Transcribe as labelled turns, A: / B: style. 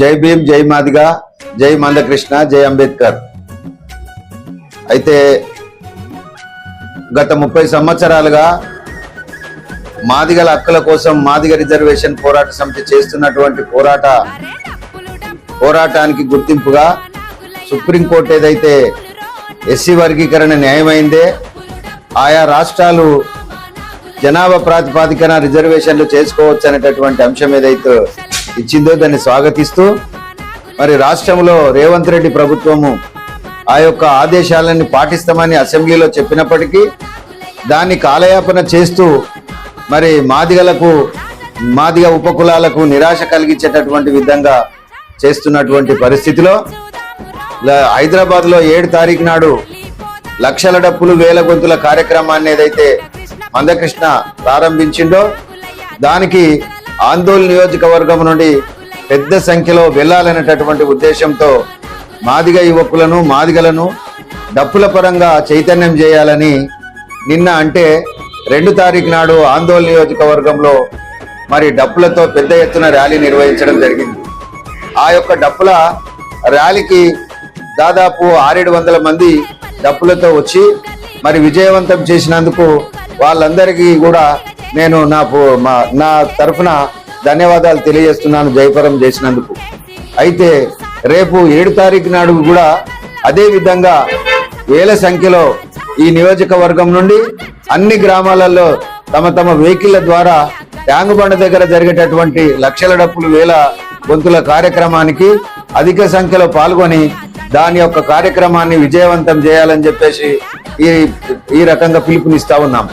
A: జై భీమ్ జై మాదిగా జై మందకృష్ణ జై అంబేద్కర్. అయితే గత ముప్పై సంవత్సరాలుగా మాదిగల హక్కుల కోసం మాదిగ రిజర్వేషన్ పోరాట సమితి చేస్తున్నటువంటి పోరాట పోరాటానికి గుర్తింపుగా సుప్రీంకోర్టు ఏదైతే ఎస్సీ వర్గీకరణ న్యాయమైందే ఆయా రాష్ట్రాలు జనాభా ప్రాతిపాదికన రిజర్వేషన్లు చేసుకోవచ్చు అనేటటువంటి అంశం ఏదైతే ఇచ్చిందో దాన్ని స్వాగతిస్తూ మరి రాష్ట్రంలో రేవంత్ రెడ్డి ప్రభుత్వము ఆ యొక్క ఆదేశాలని పాటిస్తామని అసెంబ్లీలో చెప్పినప్పటికీ దాన్ని కాలయాపన చేస్తూ మరి మాదిగలకు మాదిగ ఉపకులాలకు నిరాశ కలిగించేటటువంటి విధంగా చేస్తున్నటువంటి పరిస్థితిలో హైదరాబాద్లో ఏడు తారీఖు నాడు లక్షల డప్పులు వేల గొంతుల కార్యక్రమాన్ని ఏదైతే మందకృష్ణ ప్రారంభించిండో దానికి ఆందోళన నియోజకవర్గం నుండి పెద్ద సంఖ్యలో వెళ్ళాలనేటటువంటి ఉద్దేశంతో మాదిగ యువకులను మాదిగలను డప్పుల పరంగా చైతన్యం చేయాలని నిన్న అంటే రెండు తారీఖు నాడు ఆందోళన నియోజకవర్గంలో మరి డప్పులతో పెద్ద ఎత్తున ర్యాలీ నిర్వహించడం జరిగింది. ఆ యొక్క డప్పుల ర్యాలీకి దాదాపు ఆరేడు వందల మంది డప్పులతో వచ్చి మరి విజయవంతం చేసినందుకు వాళ్ళందరికీ కూడా నేను నా మా- నా తరఫున ధన్యవాదాలు తెలియజేస్తున్నాను జయపరం చేసినందుకు. అయితే రేపు ఏడు తారీఖు నాడు కూడా అదే విధంగా వేల సంఖ్యలో ఈ నియోజకవర్గం నుండి అన్ని గ్రామాలలో తమ తమ వెహికల్ల ద్వారా ట్యాంగుబండ దగ్గర జరిగేటటువంటి లక్షల డప్పులు వేల గొంతుల కార్యక్రమానికి అధిక సంఖ్యలో పాల్గొని దాని యొక్క కార్యక్రమాన్ని విజయవంతం చేయాలని చెప్పేసి ఈ ఈ రకంగా పిలుపునిస్తా ఉన్నాము